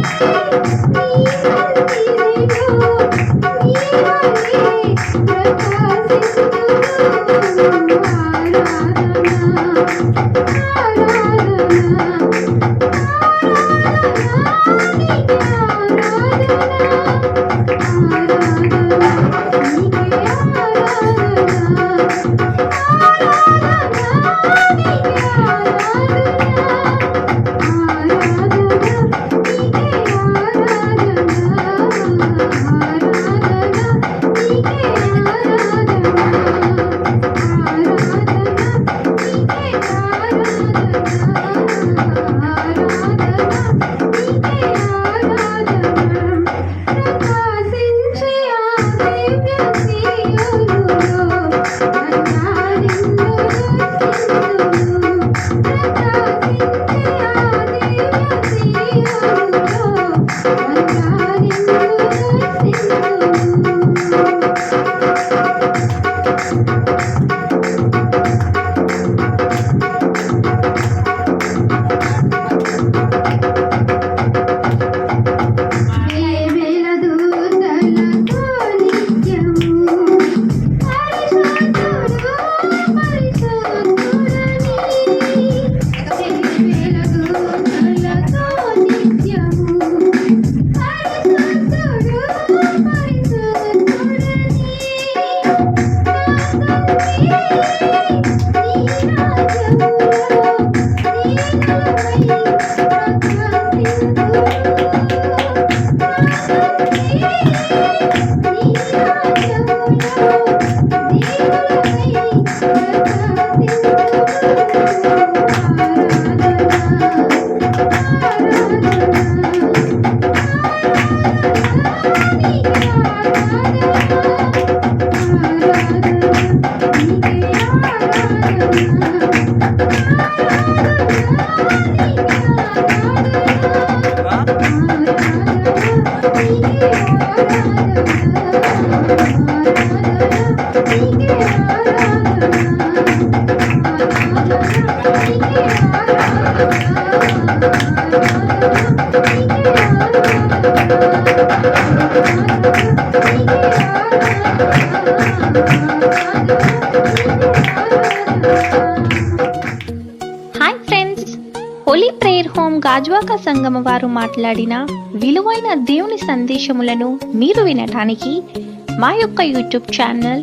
Música Holi prayer home Gajuwaka Sangama వారు మాట్లాడిన విలువైన దేవుని సందేశములను మీరు వినటానికి మా యొక్క యూట్యూబ్ ఛానల్